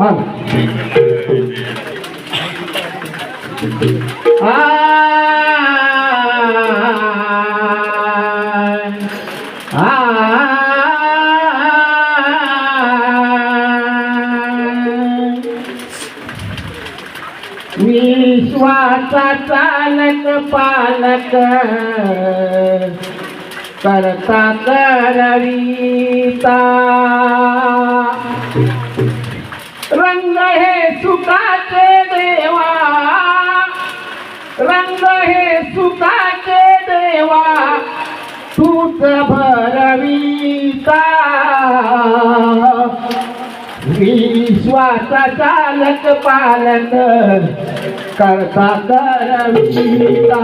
हा विश्वाचा चालक पालक. करता करविता रंग हे सुखाचे देवा. रंग हे सुखाचे देवा. तूच भरविता विश्वाचा चालक पालन करता करविता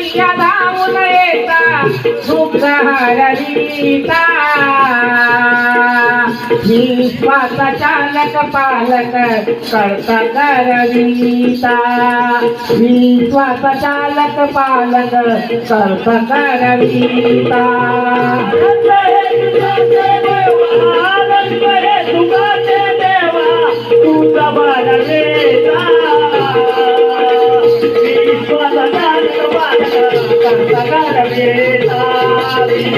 संकटी धावून येता दुःख हरविता विश्वास चालक पालक करता करविता विश्वास चालक पालक करता करविता तुझा बरवेता तुझी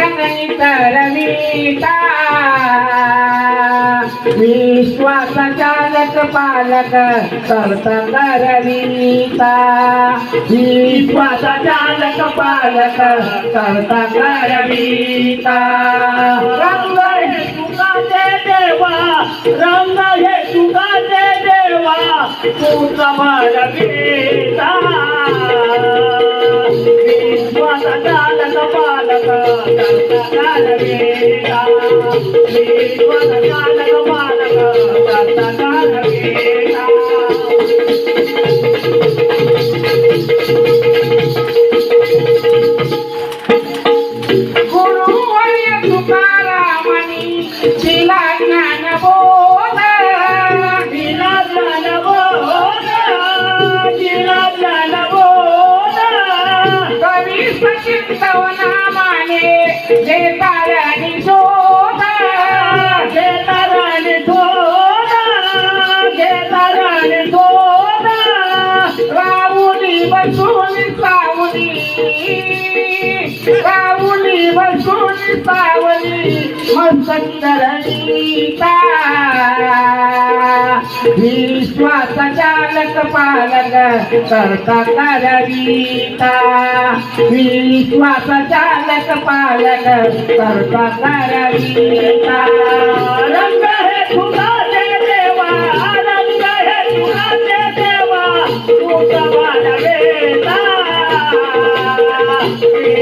रंगणी विश्वास चालक पालक करता करविता विश्वास चालक पालक करता करविता रंग हे सुखाचे देवा. रंग हे सुखाचे देवा. तुझा बळविता विश्वास चालक पालक करता करविता सावली मस्तकरणीता विश्वास पालक करता करविता विश्वास चालक पालक करता करविता रंग हे खुदा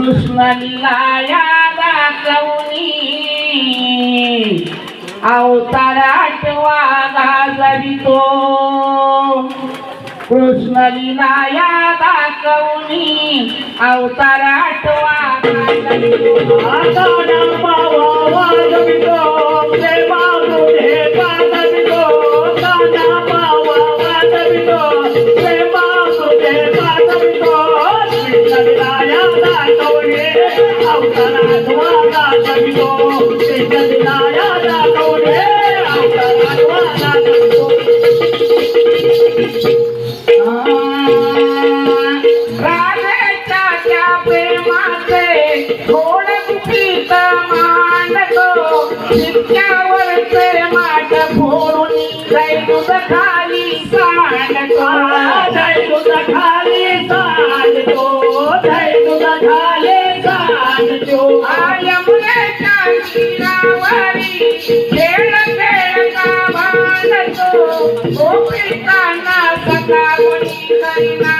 कृष्ण लीला दाखवणी अवतार आठवा गाजवितो. कृष्ण लीला दाखवणी अवतार आठवा गाजवितो. थोड गुपित मांडतो शिक्क्यावर माठ फोडून जय दूध खाली सांडतो खाली सांडतो खाली सांडतो खेळ खेळता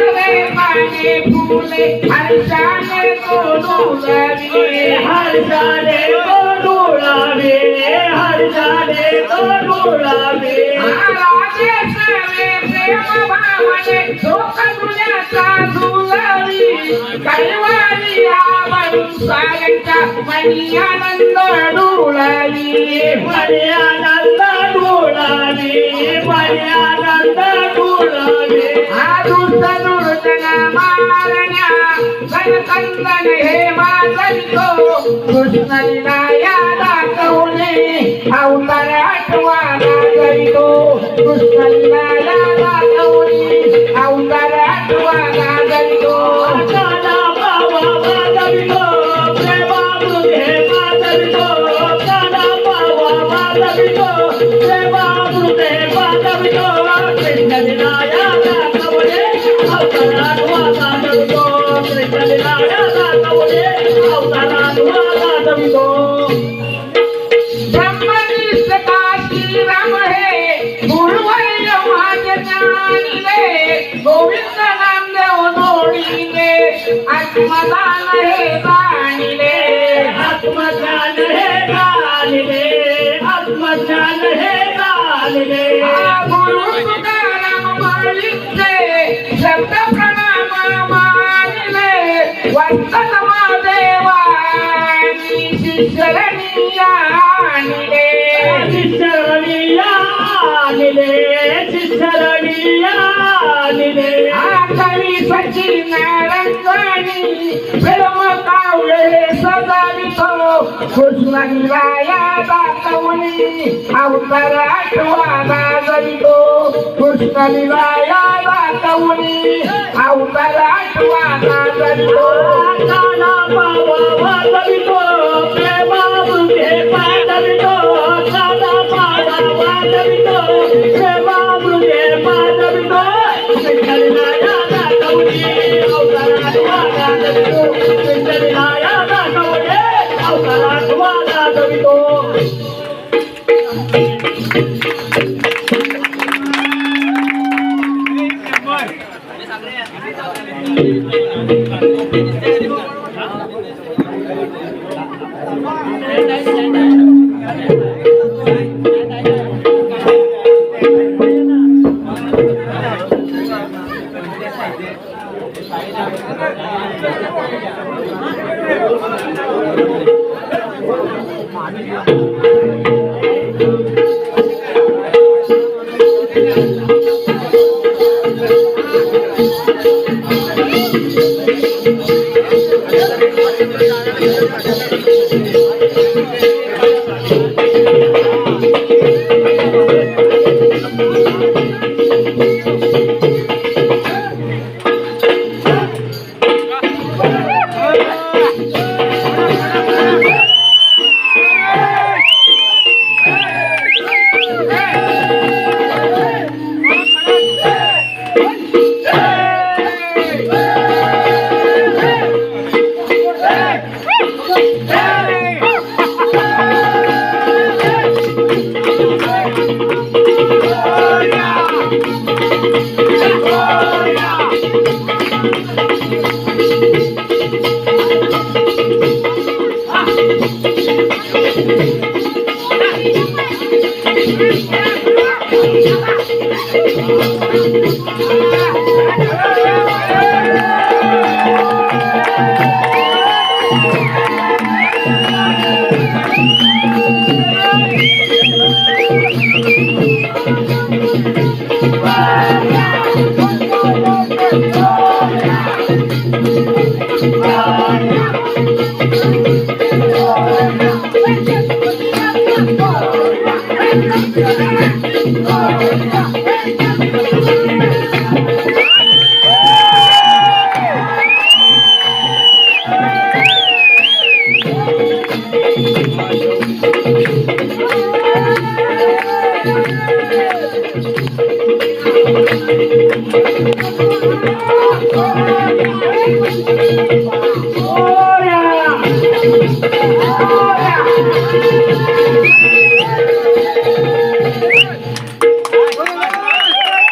वाचले पाने फुले हर्षाने कोणुलवी हर्षाने गोडुळावे हर्षाने गोडुळावे राजे सर्वे प्रेम भावने शोक तुझ्याचा झुलवी कैवारी आवडून साऱ्यांच्या मनी आनंद डुळवी पर्यानंद डुळावे पर्यानंद डुळावे कृष्णलीला अवतार कृष्णलीला अवतार गोविंद नामदेव जोडीले आत्मदान हे जाणिले आत्मज्ञान हे गालिले आत्मज्ञान हे गालिले आकावी सचिन रंगानी प्रेम कावळे सदावितो कृष्ण निराया दाखवली अवतार आठवा गाजवितो कृष्ण निराया दाखवणी अवतार आठवा गाजवितो மாட்டேன்